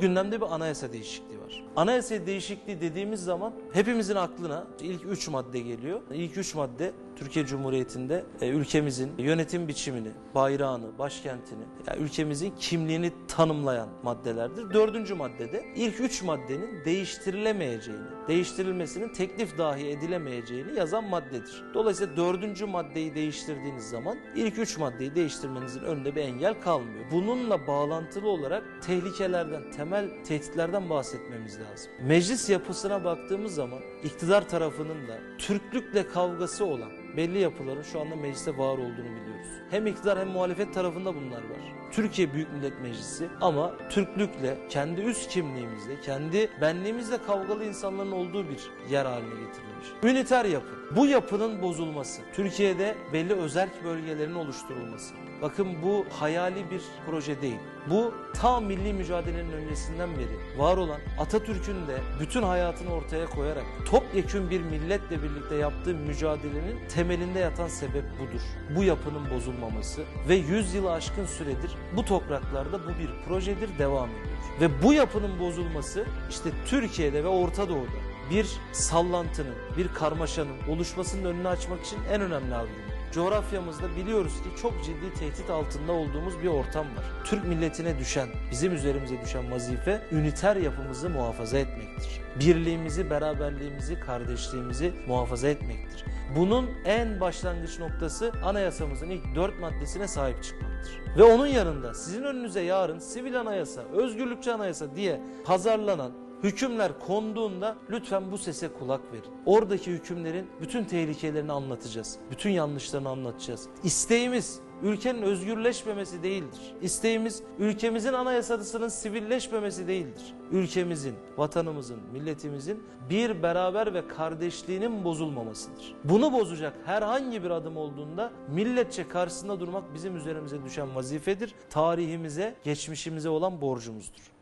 Gündemde bir anayasa değişikliği var. Anayasa değişikliği dediğimiz zaman hepimizin aklına ilk üç madde geliyor. İlk üç madde Türkiye Cumhuriyeti'nde e, ülkemizin yönetim biçimini, bayrağını, başkentini, yani ülkemizin kimliğini tanımlayan maddelerdir. Dördüncü maddede ilk üç maddenin değiştirilemeyeceğini, değiştirilmesinin teklif dahi edilemeyeceğini yazan maddedir. Dolayısıyla dördüncü maddeyi değiştirdiğiniz zaman ilk üç maddeyi değiştirmenizin önünde bir engel kalmıyor. Bununla bağlantılı olarak tehlikelerden, temel tehditlerden bahsetmemiz lazım. Meclis yapısına baktığımız zaman iktidar tarafının da Türklükle kavgası olan belli yapıların şu anda mecliste var olduğunu biliyoruz. Hem iktidar hem muhalefet tarafında bunlar var. Türkiye Büyük Millet Meclisi ama Türklükle, kendi üst kimliğimizle, kendi benliğimizle kavgalı insanların olduğu bir yer haline getirilmiş. Üniter yapı. Bu yapının bozulması, Türkiye'de belli özerk bölgelerin oluşturulması. Bakın bu hayali bir proje değil. Bu ta milli mücadelenin öncesinden beri var olan Atatürk'ün de bütün hayatını ortaya koyarak topyekün bir milletle birlikte yaptığı mücadelenin temelinde yatan sebep budur. Bu yapının bozulmaması ve 100 yılı aşkın süredir bu topraklarda bu bir projedir devam ediyor. Ve bu yapının bozulması işte Türkiye'de ve Orta Doğu'da bir sallantının, bir karmaşanın oluşmasının önünü açmak için en önemli argüman. Coğrafyamızda biliyoruz ki çok ciddi tehdit altında olduğumuz bir ortam var. Türk milletine düşen, bizim üzerimize düşen vazife üniter yapımızı muhafaza etmektir. Birliğimizi, beraberliğimizi, kardeşliğimizi muhafaza etmektir. Bunun en başlangıç noktası anayasamızın ilk dört maddesine sahip çıkmaktır. Ve onun yanında sizin önünüze yarın sivil anayasa, özgürlükçü anayasa diye pazarlanan hükümler konduğunda lütfen bu sese kulak verin. Oradaki hükümlerin bütün tehlikelerini anlatacağız. Bütün yanlışlarını anlatacağız. İsteğimiz ülkenin özgürleşmemesi değildir. İsteğimiz ülkemizin anayasasının sivilleşmemesi değildir. Ülkemizin, vatanımızın, milletimizin bir beraber ve kardeşliğinin bozulmamasıdır. Bunu bozacak herhangi bir adım olduğunda milletçe karşısında durmak bizim üzerimize düşen vazifedir. Tarihimize, geçmişimize olan borcumuzdur.